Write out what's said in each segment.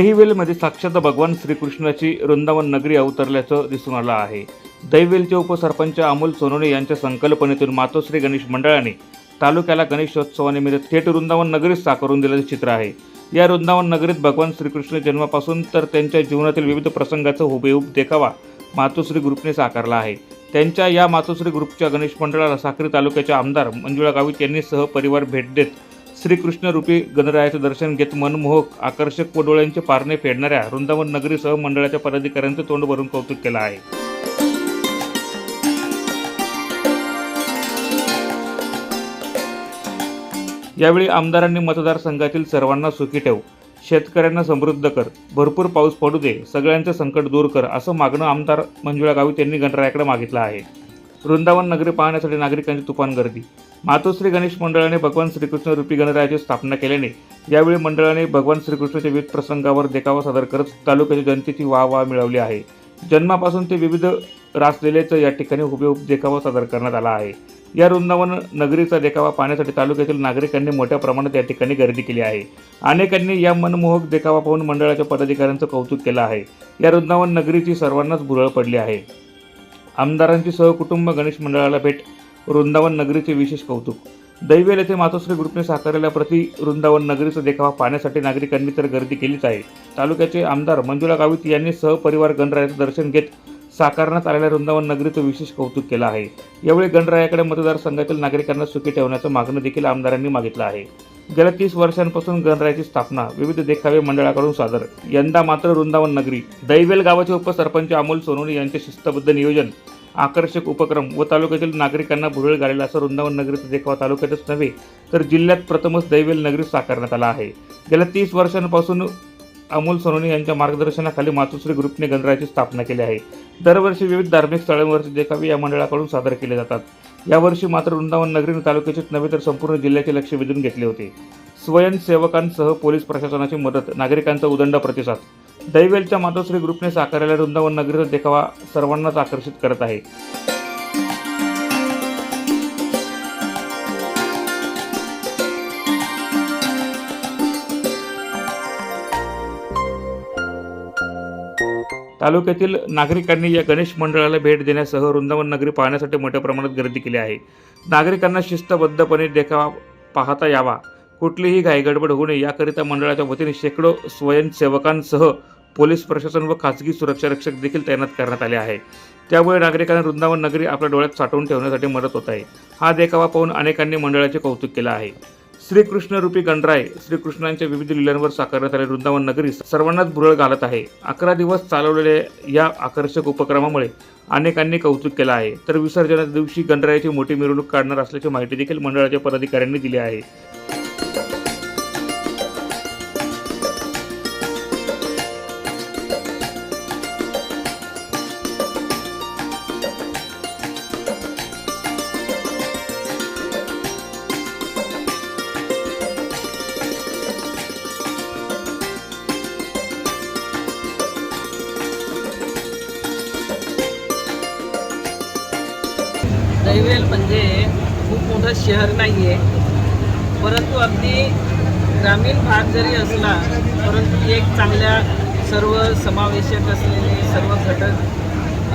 दहिवेलमध्ये साक्षात भगवान श्रीकृष्णाची वृंदावन नगरी अवतरल्याचं दिसून आलं आहे. दहिवेलचे उपसरपंच अमोल सोनोने यांच्या संकल्पनेतून मातोश्री गणेश मंडळाने तालुक्याला गणेशोत्सवानिमित्त थेट वृंदावन नगरीत साकारून दिल्याचं चित्र आहे. या वृंदावन नगरीत भगवान श्रीकृष्ण जन्मापासून तर त्यांच्या जीवनातील विविध प्रसंगाचा हुबेहूब देखावा मातोश्री ग्रुपने साकारला आहे. त्यांच्या या मातोश्री ग्रुपच्या गणेश मंडळाला साक्री तालुक्याच्या आमदार मंजुळा गावित यांनी सहपरिवार भेट देत श्रीकृष्ण रूपी गणरायाचं दर्शन घेत मनमोहक आकर्षक पोडोळ्यांचे पारणे फेडणाऱ्या वृंदावन नगरीसह मंडळाच्या पदाधिकाऱ्यांचं तोंड भरून कौतुक केलं आहे. यावेळी आमदारांनी मतदारसंघातील सर्वांना सुखी ठेव शेतकऱ्यांना समृद्ध कर भरपूर पाऊस पडू दे सगळ्यांचं संकट दूर कर असं मागणं आमदार मंजुळा गावित यांनी गणरायाकडे मागितलं आहे. वृंदावन नगरी पाहण्यासाठी नागरिकांची तुफान गर्दी. मातोश्री गणेश मंडळाने भगवान श्रीकृष्ण रूपी गणरायाची स्थापना केल्याने यावेळी मंडळाने भगवान श्रीकृष्णाच्या विविध प्रसंगावर देखावा सादर करत तालुक्याच्या जनतेची वाह वाह मिळवली आहे. जन्मापासून ते विविध रासलेल्याचं या ठिकाणी हुबेहूब देखावा सादर करण्यात आला आहे. या वृंदावन नगरीचा देखावा पाहण्यासाठी तालुक्यातील नागरिकांनी मोठ्या प्रमाणात या ठिकाणी गर्दी केली आहे. अनेकांनी या मनमोहक देखावा पाहून मंडळाच्या पदाधिकाऱ्यांचं कौतुक केलं आहे. या वृंदावन नगरीची सर्वांनाच भुरळ पडली आहे. आमदारांची सहकुटुंब गणेश मंडळाला भेट वृंदावन नगरीचे विशेष कौतुक. दैवेल येथे मातोश्री ग्रुपने साकारलेल्या प्रति वृंदावन नगरीचा देखावा पाहण्यासाठी नागरिकांनी तर गर्दी केलीच आहे. तालुक्याचे आमदार मंजुळा गावित यांनी सहपरिवार गणरायाचं दर्शन घेत साकारण्यात आलेल्या वृंदावन नगरीचं विशेष कौतुक केलं आहे. यावेळी गणरायाकडे मतदारसंघातील नागरिकांना सुखी ठेवण्याचं मागणं देखील आमदारांनी मागितलं आहे. गेल्या तीस वर्षांपासून गणरायाची स्थापना विविध देखावे मंडळाकडून सादर. यंदा मात्र वृंदावन नगरी दैवेल गावाचे उपसरपंच अमोल सोनोनी यांचे शिस्तबद्ध नियोजन आकर्षक उपक्रम व तालुक्यातील नागरिकांना भुरळ घालेला असं वृंदावन नगरीचा देखावा तालुक्यातच नव्हे तर जिल्ह्यात प्रथमच दैवेल नगरी साकारण्यात आला आहे. गेल्या तीस वर्षांपासून अमोल सोनोनी यांच्या मार्गदर्शनाखाली मातोश्री ग्रुपने गणरायाची स्थापना केली आहे. दरवर्षी विविध धार्मिक स्थळांवरचे देखावे या मंडळाकडून सादर केले जातात. यावर्षी मात्र वृंदावन नगरीने तालुक्याचेच नव्हे तर संपूर्ण जिल्ह्याचे लक्ष वेधून घेतले होते. स्वयंसेवकांसह पोलीस प्रशासनाची मदत नागरिकांचा उदंड प्रतिसाद. दैवेलच्या मातोश्री ग्रुपने साकारलेल्या वृंदावन नगरीचा देखावा सर्वांनाच आकर्षित करत आहे. तालुक्यातील नागरिकांनी या गणेश मंडळाला भेट देण्यासह वृंदावन नगरी पाहण्यासाठी मोठ्या प्रमाणात गर्दी केली आहे. नागरिकांना शिस्तबद्धपणे देखावा पाहता यावा. कुठलीही घाईगडबड होऊ नये. याकरिता मंडळाच्या वतीने शेकडो स्वयंसेवकांसह पोलीस प्रशासन व खासगी सुरक्षा रक्षक देखील तैनात करण्यात आले आहे. त्यामुळे नागरिकांना वृंदावन नगरी आपल्या डोळ्यात साठवून ठेवण्यासाठी मदत होत आहे. हा देखावा पाहून अनेकांनी मंडळाचे कौतुक केलं आहे. श्रीकृष्ण रूपी गणराय श्रीकृष्णांच्या विविध लिलांवर साकारण्यात आले वृंदावन नगरी सर्वांनाच भुरळ घालत आहे. अकरा दिवस चालवलेल्या या आकर्षक उपक्रमामुळे अनेकांनी कौतुक केलं आहे. तर विसर्जनाच्या दिवशी गणरायाची मोठी मिरवणूक काढणार असल्याची माहिती देखील मंडळाच्या पदाधिकाऱ्यांनी दिली आहे.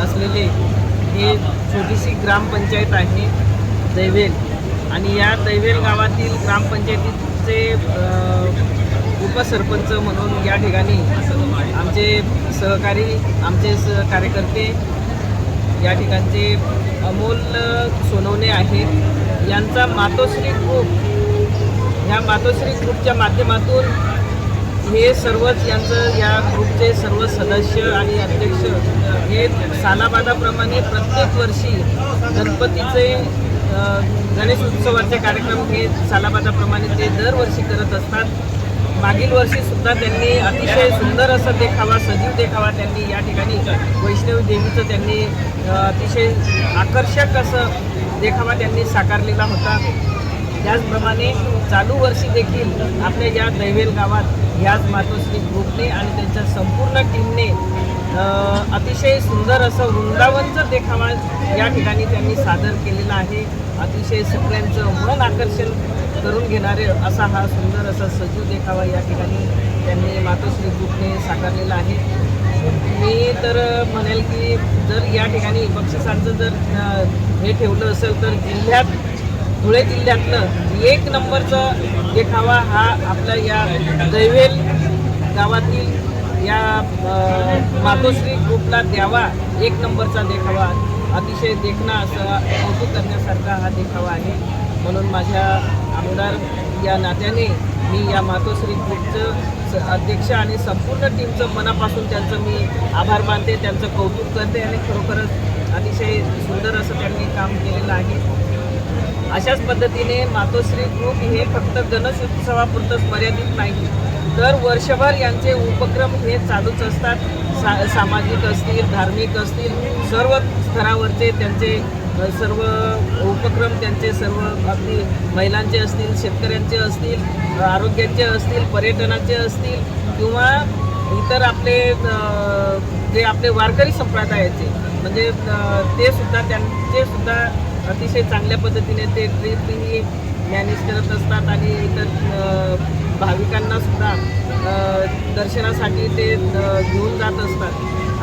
असलेले हे छोटीशी ग्रामपंचायत आहे दैवेल. आणि या दैवेल गावातील ग्रामपंचायतीचे उपसरपंच म्हणून या ठिकाणी आमचे सहकारी आमचे स कार्यकर्ते या ठिकाणचे अमोल सोनवणे आहेत यांचा मातोश्री ग्रुप ह्या मातोश्री ग्रुपच्या माध्यमातून हे सर्वच यांचं या ग्रुपचे सर्व सदस्य आणि अध्यक्ष हे सालाबादाप्रमाणे प्रत्येक वर्षी गणपतीचे गणेश उत्सवाचे कार्यक्रम हे सालाबादाप्रमाणे ते दरवर्षी करत असतात. मागील वर्षीसुद्धा त्यांनी अतिशय सुंदर असं देखावा सजीव देखावा त्यांनी या ठिकाणी वैष्णवी देवीचं त्यांनी अतिशय आकर्षक असं देखावा त्यांनी साकारलेला होता. त्याचप्रमाणे चालू वर्षी देखील आपल्या या दैवेल गावात याच मातोश्री ग्रुपने आणि त्यांच्या संपूर्ण टीमने अतिशय सुंदर असं वृंदावनचं देखावा या ठिकाणी त्यांनी सादर केलेला आहे. अतिशय सगळ्यांचं मन आकर्षण करून घेणारे असा हा सुंदर असा सजीव देखावा या ठिकाणी त्यांनी मातोश्री ग्रुपने साकारलेला आहे. मी तर म्हणेल की जर या ठिकाणी बक्षिसांचं जर हे ठेवलं असेल तर जिल्ह्यात धुळे जिल्ह्यातलं एक नंबरचं देखावा हा आपल्या या दैवेल गावातील या मातोश्री ग्रुपला द्यावा. एक नंबरचा देखावा. अतिशय देखणा असा कौतुक करण्यासारखा हा देखावा आहे. म्हणून माझ्या आमदार या नात्याने मी या मातोश्री ग्रुपचं स- अध्यक्ष आणि संपूर्ण टीमचं मनापासून त्यांचं मी आभार मानते त्यांचं कौतुक करते आणि खरोखरच अतिशय सुंदर असं त्यांनी काम केलेलं आहे. अशाच पद्धतीने मातोश्री ग्रुप हे फक्त गणेशोत्सवापुरतंच मर्यादित नाही. तर वर्षभर यांचे उपक्रम हे चालूच असतात. सा सामाजिक असतील धार्मिक असतील सर्व स्तरावरचे त्यांचे सर्व उपक्रम त्यांचे सर्व अगदी महिलांचे असतील शेतकऱ्यांचे असतील आरोग्याचे असतील पर्यटनाचे असतील किंवा इतर आपले जे आपले वारकरी संप्रदायाचे म्हणजे ते सुद्धा त्यांचे सुद्धा अतिशय चांगल्या पद्धतीने ते ट्रीपही मॅनेज करत असतात आणि इतर भाविकांनासुद्धा भाविकांना सुद्धा दर्शनासाठी ते घेऊन जात असतात.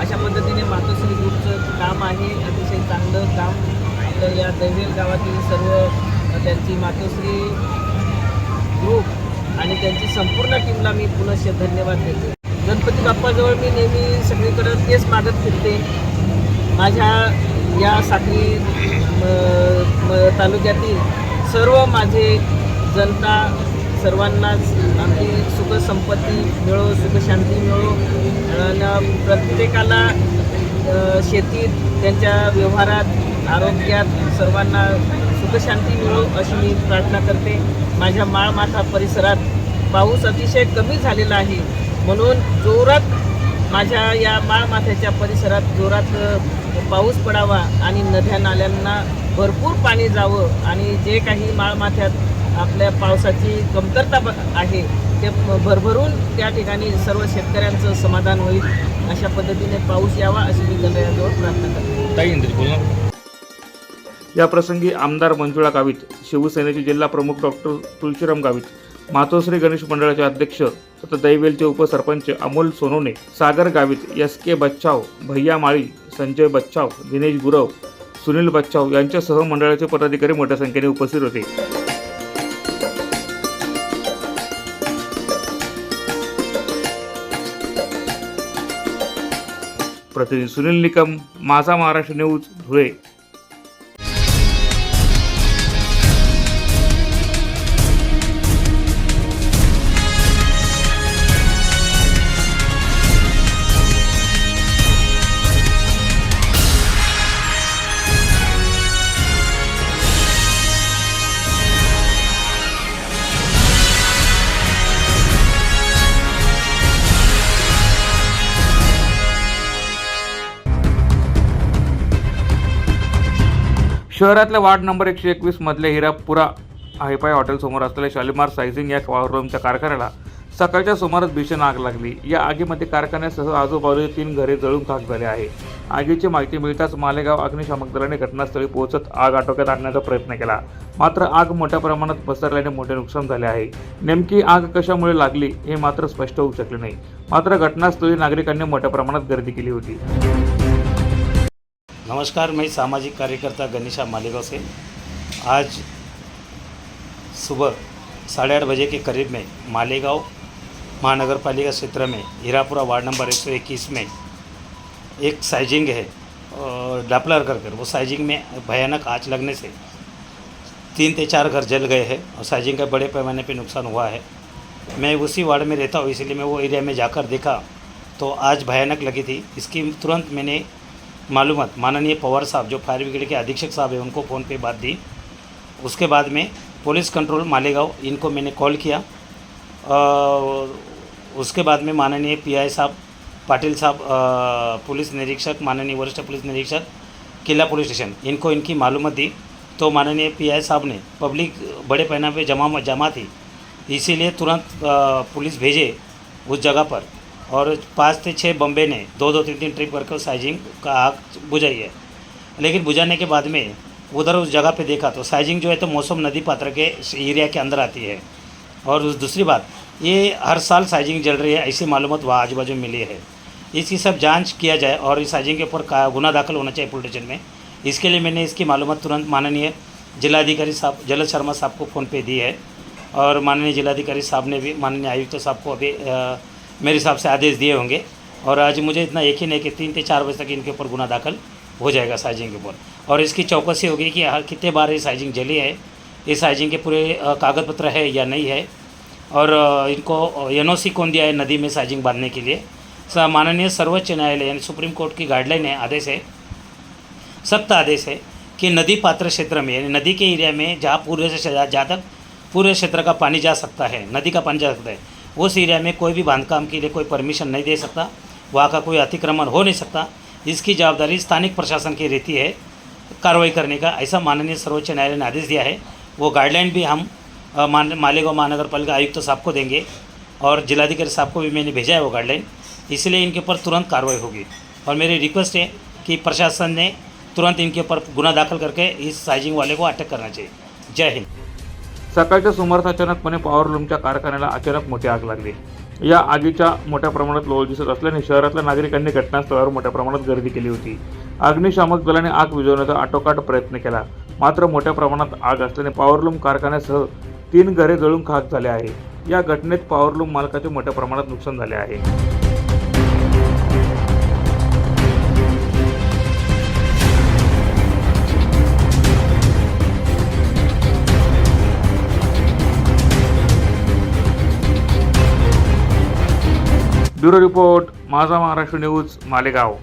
अशा पद्धतीने मातोश्री ग्रुपचं काम आहे अतिशय चांगलं काम. आपल्या या दैवेल गावातील सर्व त्यांची मातोश्री ग्रुप आणि त्यांची संपूर्ण टीमला मी पुनश्च धन्यवाद देते. गणपती बाप्पाजवळ मी नेहमी सगळीकडं तेच मागत फिरते. माझ्या या तालुक्यातील सर्व माझे जनता सर्वांनाच आमची सुखसंपत्ती मिळो सुखशांती मिळो. आणि प्रत्येकाला शेतीत त्यांच्या व्यवहारात आरोग्यात सर्वांना सुखशांती मिळो अशी मी प्रार्थना करते. माझ्या माळमाथा परिसरात पाऊस अतिशय कमी झालेला आहे. म्हणून जोरात माझ्या या माळमाथ्याच्या परिसरात जोरात पाऊस पडावा आणि नद्या नाल्यांना भरपूर पाणी जावं आणि जे काही माळमाथ्यात आपल्या पावसाची कमतरता ब- आहे ते भरभरून त्या ठिकाणी सर्व शेतकऱ्यांचं समाधान होईल अशा पद्धतीने पाऊस यावा अशी मी गणरायाजवळ प्रार्थना करते. या प्रसंगी आमदार मंजुळा गावित शिवसेनेचे जिल्हा प्रमुख डॉक्टर तुळशीराम गावित मातोश्री गणेश मंडळाचे अध्यक्ष तथा दैवेलचे उपसरपंच अमोल सोनोने सागर गावित एस के बच्चाव भैया माळी संजय बच्चाव दिनेश गुरव सुनील बच्चाव यांच्यासह मंडळाचे पदाधिकारी मोठ्या संख्येने उपस्थित होते. प्रतिनिधी सुनील निकम माझा महाराष्ट्र न्यूज धुळे. शहरातल्या वार्ड नंबर एकशे एकवीस मधल्या हिरापुरा हायपाय हॉटेलसमोर असलेल्या शालिमार सायझिंग या रूमच्या कारखान्याला सकाळच्या सुमारास भीषण आग लागली. या आगीमध्ये कारखान्यासह आजूबाजूचे तीन घरे जळून खाक झाले आहे. आगीची माहिती मिळताच मालेगाव अग्निशामक दलाने घटनास्थळी पोहोचत आग आटोक्यात आणण्याचा प्रयत्न केला. मात्र आग मोठ्या प्रमाणात पसरल्याने मोठे नुकसान झाले आहे. नेमकी आग कशामुळे लागली हे मात्र स्पष्ट होऊ शकले नाही. मात्र घटनास्थळी नागरिकांनी मोठ्या प्रमाणात गर्दी केली होती. नमस्कार, मैं सामाजिक कार्यकर्ता गणेशा मालेगांव से। आज सुबह साढ़े आठ बजे के करीब में मालेगांव महानगर पालिका क्षेत्र में, हीरापुरा वार्ड नंबर 121 में एक साइजिंग है डापलर कर कर वो साइजिंग में भयानक आँच लगने से तीन से चार घर जल गए हैं, और साइजिंग का बड़े पैमाने पे नुकसान हुआ है। मैं उसी वार्ड में रहता हूँ, इसलिए मैं वो एरिया में जाकर देखा तो आज भयानक लगी थी। इसकी तुरंत मैंने मालूमात, माननीय पवार साहब, जो फायर ब्रिगेड के अधीक्षक साहब हैं, उनको फ़ोन पे बात दी। उसके बाद में पुलिस कंट्रोल मालेगांव, इनको मैंने कॉल किया। उसके बाद में माननीय पीआई साहब, पाटिल साहब पुलिस निरीक्षक, माननीय वरिष्ठ पुलिस निरीक्षक, किला पुलिस स्टेशन, इनको इनकी मालूमत दी। तो माननीय पीआई साहब ने पब्लिक बड़े पैना पे जमा जमा थी। इसीलिए तुरंत पुलिस भेजे उस जगह पर। और पाँच से छः बम्बे ने, दो दो तीन तीन ट्रिप करके साइजिंग का आग बुझाई है। लेकिन बुझाने के बाद में उधर उस जगह पे देखा तो साइजिंग जो है तो मौसम नदी पात्र के एरिया के अंदर आती है। और दूसरी बात, ये हर साल साइजिंग जल रही है, ऐसी मालूमात वहाँ आजू बाजू मिली है। इसकी सब जाँच किया जाए और इस साइजिंग के ऊपर गुना दाखिल होना चाहिए पुलिस स्टेशन में। इसके लिए मैंने इसकी मालूमात तुरंत माननीय जिलाधिकारी साहब, जलद शर्मा साहब को फ़ोन पे दी है। और माननीय जिलाधिकारी साहब ने भी, माननीय आयुक्त साहब को अभी मेरे हिसाब से आदेश दिए होंगे। और आज मुझे इतना एक ही नहीं कि तीन से चार बजे तक इनके ऊपर गुना दाखिल हो जाएगा साइजिंग के ऊपर। और इसकी चौकसी होगी कि कितने बार ये साइजिंग जली है, ये साइजिंग के पूरे कागज़ पत्र है या नहीं है। और इनको एनओसी कौन दिया है नदी में साइजिंग बांधने के लिए? माननीय सर्वोच्च न्यायालय यानी सुप्रीम कोर्ट की गाइडलाइन है, आदेश है, सख्त आदेश है कि नदी पात्र क्षेत्र में, यानी नदी के एरिया में जहाँ पूरे से जहाँ तक पूरे क्षेत्र का पानी जा सकता है, नदी का पानी जा सकता है उस एरिया में कोई भी बांधकाम के लिए कोई परमिशन नहीं दे सकता। वहाँ का कोई अतिक्रमण हो नहीं सकता। इसकी जवाबदारी स्थानिक प्रशासन की रहती है कार्रवाई करने का, ऐसा माननीय सर्वोच्च न्यायालय ने आदेश दिया है। वो गाइडलाइन भी हम मान, मालेगांव महानगर पालिका आयुक्त तो साहब को देंगे और जिलाधिकारी साहब को भी मैंने भेजा है वो गाइडलाइन इसलिए इनके ऊपर तुरंत कार्रवाई होगी। और मेरी रिक्वेस्ट है कि प्रशासन ने तुरंत इनके ऊपर गुना दाखिल करके इस साइजिंग वाले को अटक करना चाहिए। जय हिंद। सकाळच्या सुमारास अचानकपणे पॉवरलूमच्या कारखान्याला अचानक मोठी आग लागली. या आगीच्या मोठ्या प्रमाणात लोळ दिसत असल्याने शहरातल्या नागरिकांनी घटनास्थळावर मोठ्या प्रमाणात गर्दी केली होती. अग्निशामक दलाने आग विझवण्याचा आटोकाट प्रयत्न केला. मात्र मोठ्या प्रमाणात आग असल्याने पॉवरलूम कारखान्यासह तीन घरे जळून खाक झाले आहे. या घटनेत पॉवरलूम मालकाचे मोठ्या प्रमाणात नुकसान झाले आहे. ब्युरो रिपोर्ट माझा महाराष्ट्र न्यूज मालेगाव.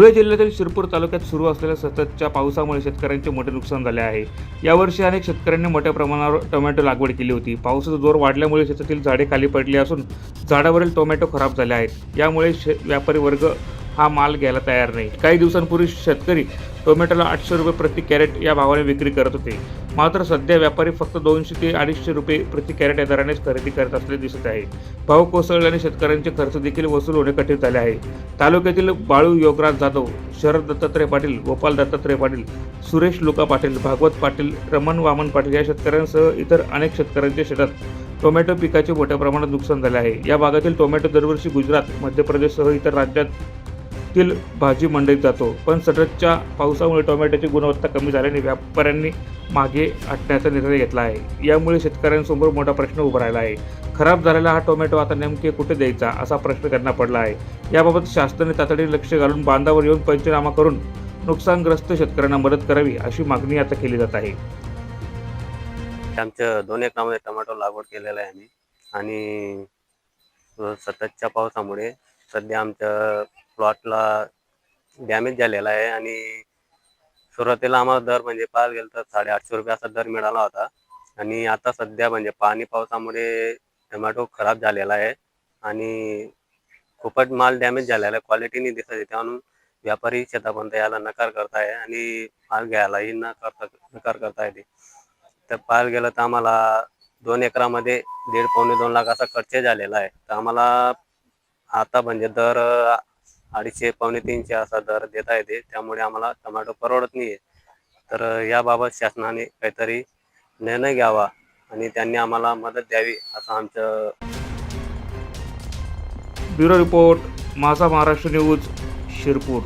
धुळे जिल्ह्यातील शिरपूर तालुक्यात सुरू असलेल्या सततच्या पावसामुळे शेतकऱ्यांचे मोठे नुकसान झाले आहे. यावर्षी अनेक शेतकऱ्यांनी मोठ्या प्रमाणावर टोमॅटो लागवड केली होती. पावसाचा जोर वाढल्यामुळे शेतातील झाडे खाली पडली असून झाडावरील टोमॅटो खराब झाले आहेत. यामुळे शे व्यापारी वर्ग हा माल घ्यायला तयार नाही. काही दिवसांपूर्वी शेतकरी टोमॅटोला आठशे रुपये प्रति कॅरेट या भावाने विक्री करत होते. मात्र सध्या व्यापारी फक्त दोनशे ते अडीचशे रुपये प्रति कॅरेट या दरानेच खरेदी करत असले दिसत आहे. भाव कोसळल्याने शेतकऱ्यांचे खर्च देखील वसूल होणे कठीण झाले आहे. तालुक्यातील बाळू योगराज जाधव शरद दत्तात्रय पाटील गोपाल दत्तात्रय पाटील सुरेश लुका पाटील भागवत पाटील रमण वामन पाटील या शेतकऱ्यांसह इतर अनेक शेतकऱ्यांच्या शेतात टोमॅटो पिकाचे मोठ्या प्रमाणात नुकसान झाले आहे. या भागातील टोमॅटो दरवर्षी गुजरात मध्य प्रदेशसह इतर राज्यात राज्यातील भाजी मंडईत जातो. पण सततच्या पावसामुळे टोमॅटोची गुणवत्ता कमी झाल्याने व्यापाऱ्यांनी मागे हटण्याचा निर्णय घेतला आहे. यामुळे शेतकऱ्यांसमोर मोठा प्रश्न उभा राहिला आहे. खराब झालेला हा टोमॅटो आता नेमके कुठे द्यायचा असा प्रश्न त्यांना पडला आहे. याबाबत शासनाने तातडीने लक्ष घालून बांधावर येऊन पंचनामा करून नुकसानग्रस्त शेतकऱ्यांना मदत करावी अशी मागणी आता केली जात आहे. आमच्या दोन एकरामध्ये टोमॅटो लागवड केलेला आहे आम्ही. आणि सततच्या पावसामुळे सध्या आमच्या प्लॉटला डॅमेज झालेला आहे आणि सुरुवातीला आम्हाला दर म्हणजे पाहायला गेलं तर साडेआठशे रुपये असा दर मिळाला होता. आणि आता सध्या म्हणजे पाणी पावसामुळे टोमॅटो खराब झालेला आहे आणि खूपच माल डॅमेज झालेला आहे. क्वालिटीने दिसत आहे. म्हणून व्यापारी शेतापर्यंत यायला नकार करताय आणि माल घ्यायलाही न करता नकार करताय ते. तर पाहायला गेलं तर आम्हाला दोन एकरामध्ये दीड पावणे दोन लाख असा खर्च झालेला आहे. तर आम्हाला आता म्हणजे दर अडीचशे पावणे तीनशे असा दर देता येते त्यामुळे आम्हाला टोमॅटो परवडत नाही आहे तर याबाबत शासनाने काहीतरी निर्णय घ्यावा आणि त्यांनी आम्हाला मदत द्यावी असं आमचं ब्युरो रिपोर्ट माझा महाराष्ट्र न्यूज शिरपूर.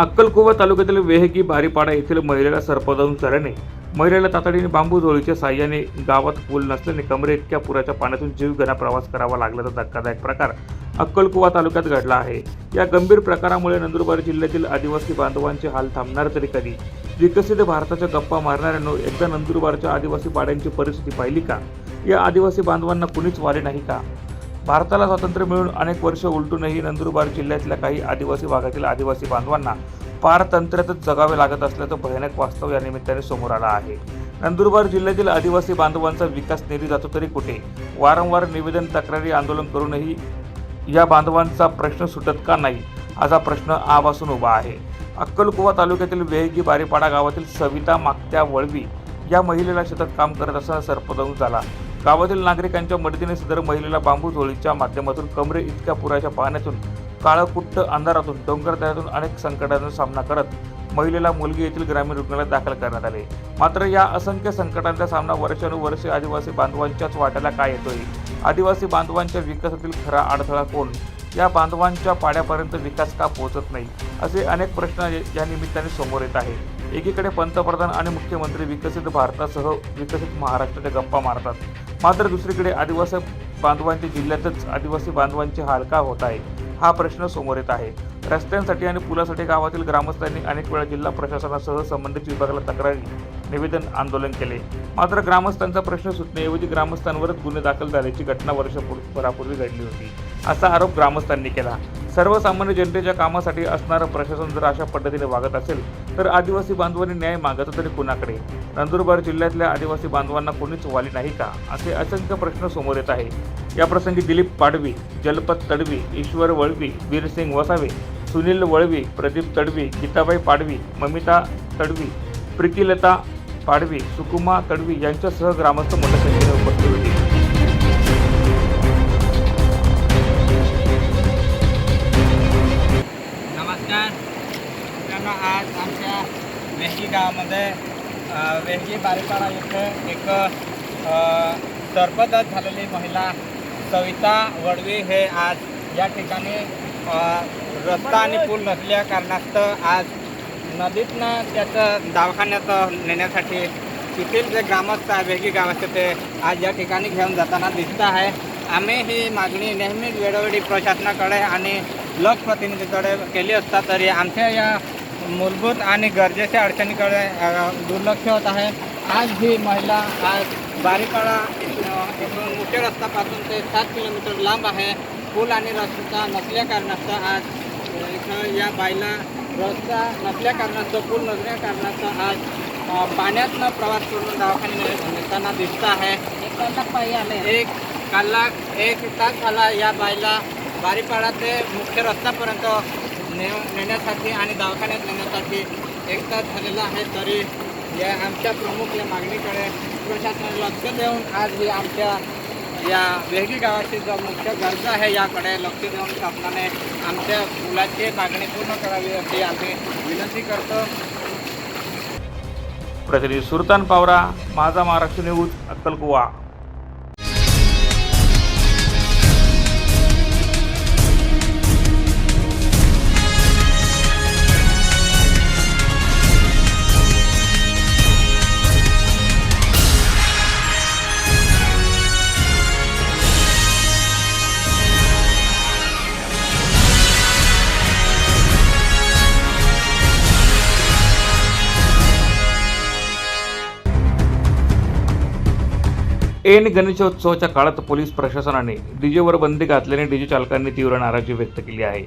अक्कलकुवा तालुक्यातील वेहगी बारीपाडा येथील महिलेला सर्पदंश झाल्याने महिलेला तातडीने बांबू जोळीच्या साह्याने गावात पूल नसल्याने कमरे इतक्या पुराच्या पाण्यातून जीवघेणा प्रवास करावा लागल्याचा धक्कादायक प्रकार अक्कलकुवा तालुक्यात घडला आहे. या गंभीर प्रकारामुळे नंदुरबार जिल्ह्यातील आदिवासी बांधवांचे हाल थांबणार तरी कधी? विकसित भारताच्या गप्पा मारणाऱ्यांनो एकदा नंदुरबारच्या आदिवासी पाड्यांची परिस्थिती पाहिली का? या आदिवासी बांधवांना कुणीच वाले नाही का? भारताला स्वातंत्र्य मिळून अनेक वर्ष उलटूनही नंदुरबार जिल्ह्यातल्या काही आदिवासी भागातील आदिवासी बांधवांना पारतंत्र्यातच जगावे लागत असल्याचं भयानक वास्तव या निमित्ताने समोर आलं आहे. नंदुरबार जिल्ह्यातील आदिवासी बांधवांचा विकास निधी जातो तरी कुठे? वारंवार निवेदन तक्रारी आंदोलन करूनही या बांधवांचा प्रश्न सुटत का नाही? असा प्रश्न आवासून उभा आहे. अक्कलकुवा तालुक्यातील वेहगी बारीपाडा गावातील सविता मागत्या वळवी या महिलेला शेतात काम करत असताना सर्पदंश झाला. गावातील नागरिकांच्या मदतीने सदर महिलेला बांबू झोळीच्या माध्यमातून कमरे इतक्या पुराच्या पाण्यातून काळकुट्ट अंधारातून डोंगरदऱ्यातून अनेक संकटांचा सामना करत महिलेला मुलगी येथील ग्रामीण रुग्णालयात दाखल करण्यात आले. मात्र या असंख्य संकटांचा सामना वर्षानुवर्षे आदिवासी बांधवांच्याच वाट्याला काय येतोय? आदिवासी बांधवांच्या विकासातील खरा अडथळा कोण? या बांधवांच्या पाड्यापर्यंत विकास का पोहोचत नाही? असे अनेक प्रश्न या- निमित्ताने समोर येत आहे एकीकडे पंतप्रधान आणि मुख्यमंत्री विकसित भारतासह विकसित महाराष्ट्राच्या गप्पा मारतात. मात्र दुसरीकडे आदिवासी बांधवांच्या जिल्ह्यातच आदिवासी बांधवांचे हाल का होत आहे हा प्रश्न समोर येत आहे. रस्त्यांसाठी आणि पुलासाठी गावातील ग्रामस्थांनी अनेक वेळा जिल्हा प्रशासनासह संबंधित विभागाला तक्रारी निवेदन आंदोलन केले. मात्र ग्रामस्थांचा प्रश्न सुटण्याऐवजी ग्रामस्थांवरच गुन्हे दाखल झाल्याची घटना वर्षभरापूर्वी घडली होती असा आरोप ग्रामस्थांनी केला. सर्वसामान्य जनतेच्या कामासाठी असणारं प्रशासन जर अशा पद्धतीने वागत असेल तर आदिवासी बांधवांनी न्याय मागत तरी कुणाकडे? नंदुरबार जिल्ह्यातल्या आदिवासी बांधवांना कोणीच वाली नाही का? असे असंख्य प्रश्न समोर येत आहे याप्रसंगी दिलीप पाडवी जलपत तडवी ईश्वर वळवी वीरसिंग वसावे सुनील वळवी प्रदीप तडवी गीताबाई पाडवी ममिता तडवी प्रीतिलता पाडवी सुकुमा तडवी यांच्यासह ग्रामस्थ मोठ्या संख्येने उपस्थित होते. नमस्कार. आज आमच्या वेहगी गावामध्ये अ, वेहगी बारीपाडा येथे एक सर्पदत झालेली महिला सविता वडवी हे आज या ठिकाणी रस्ता आणि पूल नसल्या कारणास्तव आज नदीतनं त्याचं दवाखान्यात नेण्यासाठी तिथील जे ग्रामस्थ आहे वेगळी ग्रामस्थ ते आज या ठिकाणी घेऊन जाताना दिसत आहे. आम्ही ही मागणी नेहमीच वेळोवेळी प्रशासनाकडे आणि लोकप्रतिनिधीकडे केली असता तरी आमच्या या मूलभूत आणि गरजेच्या अडचणीकडे दुर्लक्ष होत आहे. आज ही महिला आज बारीपाडा इथून मुख्य रस्त्यापासून ते सात किलोमीटर लांब आहे. पूल आणि रस्ता नसल्या कारणास्तव आज इथं या बाईला रस्ता नसल्या कारणास्तव पूल नसल्या कारणास्तव आज पाण्यातनं प्रवास करून दवाखान्यात नेताना दिसत आहे. एक आले एक तास झाला या बाईला बारीपाडा ते मुख्य रस्त्यापर्यंत ने नेण्यासाठी आणि दवाखान्यात नेण्यासाठी. एक तास झालेला आहे तरी या आमच्या प्रमुख या मागणीकडे प्रशासनाने लक्ष देऊन आज ही आमच्या या वेगळी गावाची जो मुख्य गरजा आहे याकडे लक्ष देऊन शासनाने आमच्या मुलाची मागणी पूर्ण करावी अशी आम्ही विनंती करतो. प्रतिनिधी सुरतान पावरा माझा महाराष्ट्र न्यूज अक्कलकुवा. ऐन गणेशोत्सवाच्या काळात पोलीस प्रशासनाने डीजेवर बंदी घातल्याने डीजे चालकांनी तीव्र नाराजी व्यक्त केली आहे.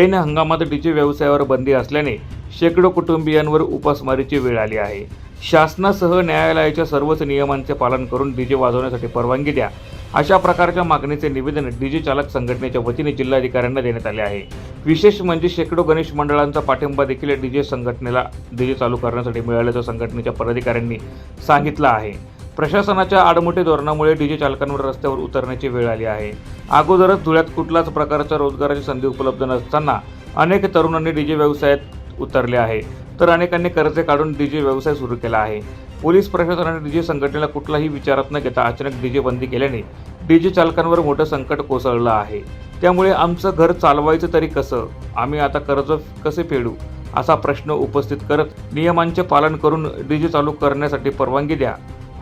ऐन हंगामात डीजे व्यवसायावर बंदी असल्याने शेकडो कुटुंबियांवर उपासमारीची वेळ आली आहे. शासनासह न्यायालयाच्या सर्वच नियमांचे पालन करून डीजे वाजवण्यासाठी परवानगी द्या अशा प्रकारच्या मागणीचे निवेदन डीजे चालक संघटनेच्या वतीने जिल्हाधिकाऱ्यांना देण्यात आले आहे. विशेष म्हणजे शेकडो गणेश मंडळांचा पाठिंबा देखील डीजे संघटनेला डीजे चालू करण्यासाठी मिळाल्याचं संघटनेच्या पदाधिकाऱ्यांनी सांगितलं आहे. प्रशासनाच्या आडमोठे धोरणामुळे डीजे चालकांवर रस्त्यावर उतरण्याची वेळ आली आहे. अगोदरच धुळ्यात कुठलाच प्रकारच्या रोजगाराची संधी उपलब्ध नसताना अनेक तरुणांनी डीजे व्यवसायात उतरले आहे. तर अनेकांनी कर्जे काढून डीजे व्यवसाय सुरू केला आहे. पोलीस प्रशासनाने डीजे संघटनेला कुठलाही विचारात न घेता अचानक डीजे बंदी केल्याने डीजे चालकांवर मोठं संकट कोसळलं आहे. त्यामुळे आमचं घर चालवायचं तरी कसं? आम्ही आता कर्ज कसे फेडू? असा प्रश्न उपस्थित करत नियमांचे पालन करून डीजे चालू करण्यासाठी परवानगी द्या.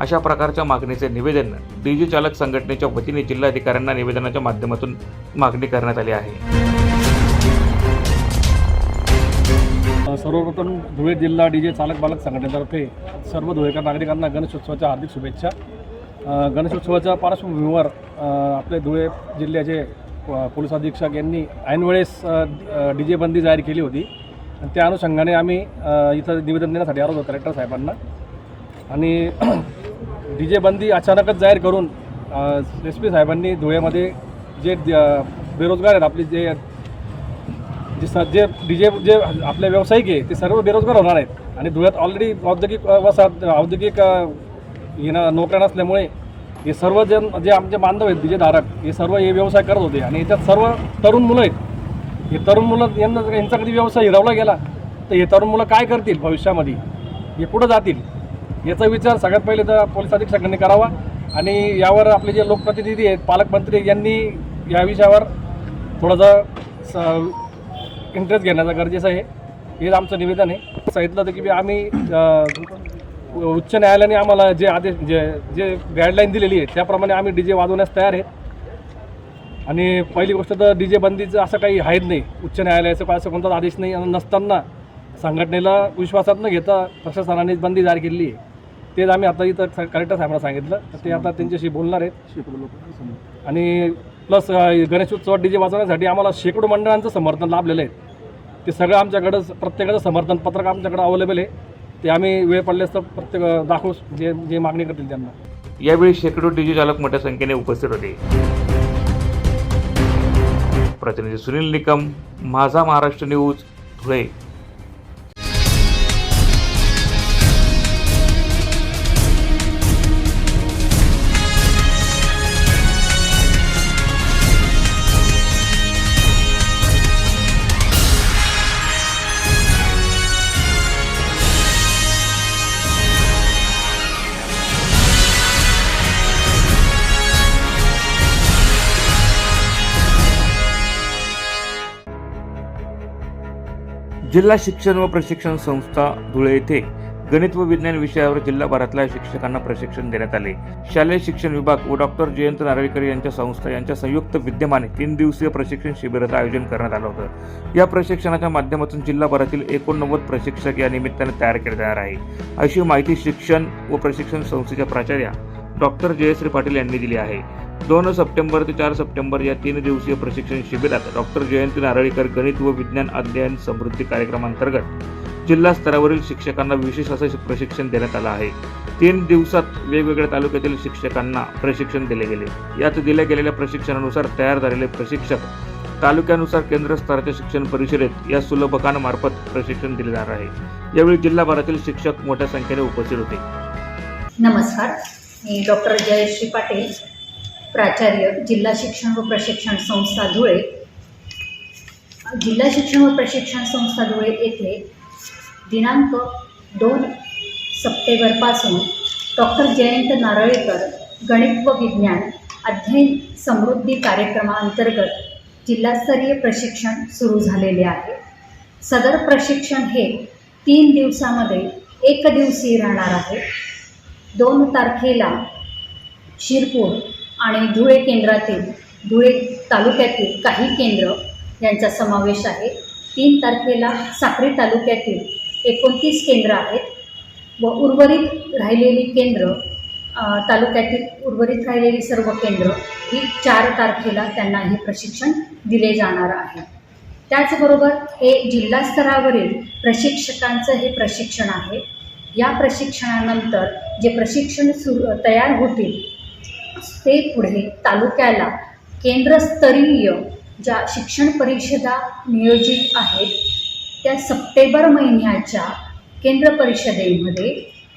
अशा प्रकारच्या मागणीचे निवेदन डीजी चालक संघटनेच्या वतीने जिल्हाधिकाऱ्यांना निवेदनाच्या माध्यमातून मागणी करण्यात आली आहे. सर्वप्रथम धुळे जिल्हा डी जे चालक बालक संघटनेतर्फे सर्व धुळेकर नागरिकांना गणेशोत्सवाच्या हार्दिक शुभेच्छा. गणेशोत्सवाच्या पार्श्वभूमीवर आपले धुळे जिल्ह्याचे पोलीस अधीक्षक यांनी ऐनवेळेस डी जे बंदी जाहीर केली होती. त्या अनुषंगाने आम्ही इथं निवेदन देण्यासाठी आलो होतो कलेक्टर साहेबांना. आणि डी जे बंदी अचानकच जाहीर करून एस पी साहेबांनी धुळेमध्ये जे बेरोजगार आहेत आपले जे जे स जे डी जे जे आपले व्यावसायिक आहे ते सर्व बेरोजगार होणार आहेत. आणि धुळ्यात ऑलरेडी औद्योगिक वसाहत औद्योगिक येणं नोकऱ्या नसल्यामुळे हे सर्व जण जे आमचे बांधव आहेत डीजे धारक हे सर्व हे व्यवसाय करत होते. आणि याच्यात सर्व तरुण मुलं आहेत. हे तरुण मुलं यांना यांचा कधी व्यवसाय हिरावला गेला तर हे तरुण मुलं काय करतील भविष्यामध्ये? हे कुठं जातील. याचा विचार सगळ्यात पहिले तर पोलीस अधीक्षकांनी करावा आणि यावर आपले जे लोकप्रतिनिधी आहेत पालकमंत्री यांनी या विषयावर थोडंसं स इंटरेस्ट घेण्याचा गरजेचं आहे. हे आमचं निवेदन आहे. सांगितलं होतं की आम्ही उच्च न्यायालयाने आम्हाला जे आदेश जे जे गाईडलाईन दिलेली आहे त्याप्रमाणे आम्ही डी जे वाजवण्यास तयार आहेत. आणि पहिली गोष्ट तर डी जे बंदीचं असं काही आहेच नाही. उच्च न्यायालयाचं काय असं कोणताच आदेश नाही. आणि नसताना संघटनेला विश्वासात न घेता प्रशासनाने बंदी जाहीर केलेली आहे. तेच आम्ही आता इथं कलेक्टर साहेबांना सांगितलं. तर ते आता त्यांच्याशी बोलणार आहेत. आणि प्लस गणेशोत्सवात डी जे वाजवण्यासाठी आम्हाला शेकडो मंडळांचं समर्थन लाभलेलं आहे. ते सगळं आमच्याकडं प्रत्येकाचं समर्थन पत्रक आमच्याकडं अवेलेबल आहे. ते आम्ही वेळ पडल्यास तर प्रत्येक दाखवू जे जे मागणी करतील त्यांना. यावेळी शेकडो डीजे चालक मोठ्या संख्येने उपस्थित होते. प्रतिनिधी सुनील निकम माझा महाराष्ट्र न्यूज धुळे. जिल्हा शिक्षण व प्रशिक्षण संस्था धुळे येथे गणित व विज्ञान विषयावर जिल्हाभरातल्या शिक्षकांना प्रशिक्षण देण्यात आले. शालेय शिक्षण विभाग व डॉक्टर जयंत नारळीकर यांच्या संस्था यांच्या संयुक्त विद्यमाने तीन दिवसीय प्रशिक्षण शिबिराचं आयोजन करण्यात आलं होतं. या प्रशिक्षणाच्या माध्यमातून जिल्हाभरातील एकोणनव्वद प्रशिक्षक या निमित्ताने तयार केले जाणार आहे. अशी माहिती शिक्षण व प्रशिक्षण संस्थेच्या प्राचार्या डॉक्टर जयश्री पाटील यांनी दिली आहे. दोन सप्टेंबर ते चार सप्टेंबर या तीन दिवसीय प्रशिक्षण शिबिरात डॉक्टर जयंती नारळीकर गणित व विज्ञान अध्ययन समृद्धी कार्यक्रमांतर्गत जिल्हा स्तरावरील शिक्षकांना विशेष असं प्रशिक्षण देण्यात आलं आहे. तीन दिवसात वेगवेगळ्या तालुक्यातील शिक्षकांना प्रशिक्षण दिले गेले. यात दिल्या गेलेल्या प्रशिक्षणानुसार तयार झालेले प्रशिक्षक तालुक्यानुसार केंद्र स्तराच्या शिक्षण परिषदेत या सुलभकांमार्फत प्रशिक्षण दिले जाणार आहे. यावेळी जिल्हाभरातील शिक्षक मोठ्या संख्येने उपस्थित होते. नमस्कार. मी डॉक्टर जयश्री पाटील प्राचार्य जिल्हा शिक्षण व प्रशिक्षण संस्था धुळे. जिल्हा शिक्षण व प्रशिक्षण संस्था धुळे येथे दिनांक दोन सप्टेंबरपासून डॉक्टर जयंत नारळीकर गणित व विज्ञान अध्ययन समृद्धी कार्यक्रमाअंतर्गत जिल्हास्तरीय प्रशिक्षण सुरू झालेले आहे. सदर प्रशिक्षण हे तीन दिवसामध्ये एक दिवसीय राहणार आहे. दोन तारखेला शिरपूर आणि धुळे केंद्रातील धुळे तालुक्यातील काही केंद्र यांचा समावेश आहे. तीन तारखेला साक्री तालुक्यातील एकोणतीस केंद्र आहेत व उर्वरित राहिलेली केंद्र तालुक्यातील उर्वरित राहिलेली सर्व केंद्र ही चार तारखेला त्यांना हे प्रशिक्षण दिले जाणार आहे. त्याचबरोबर हे जिल्हास्तरावरील प्रशिक्षकांचं हे प्रशिक्षण आहे. या प्रशिक्षणानंतर जे प्रशिक्षण सुरू तयार होतील ते पुढे तालुक्याला केंद्रस्तरीय ज्या शिक्षण परिषदा नियोजित आहेत त्या सप्टेंबर महिन्याच्या केंद्र परिषदेमध्ये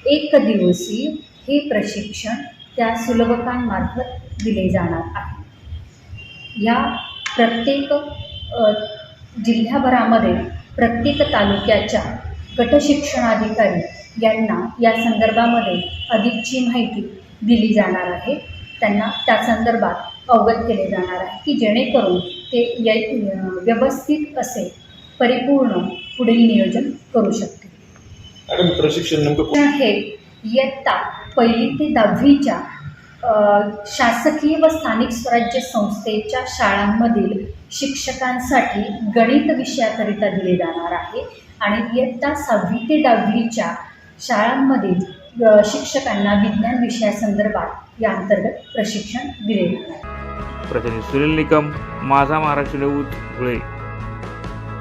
एक दिवसीय हे प्रशिक्षण त्या सुलभकांमार्फत दिले जाणार आहे. या प्रत्येक जिल्ह्याभरामध्ये प्रत्येक तालुक्याच्या गटशिक्षणाधिकारी यांना या संदर्भामध्ये अधिकची माहिती दिली जाणार आहे. त्यांना त्या संदर्भात अवगत केले जाणार आहे की जेणेकरून ते य व्यवस्थित असे परिपूर्ण पुढील नियोजन करू शकतील. मॅडम प्रशिक्षण हे इयत्ता पहिली ते दहावीच्या शासकीय व स्थानिक स्वराज्य संस्थेच्या शाळांमधील शिक्षकांसाठी गणित विषयाकरिता दिले जाणार आहे. आणि इयत्ता सहावी ते दहावीच्या शाळांमधील शिक्षकांना विज्ञान विषयासंदर्भात या अंतर्गत प्रशिक्षण दिले. प्रतिनिधी सुनील निकम माझा महाराष्ट्र न्यूज धुळे.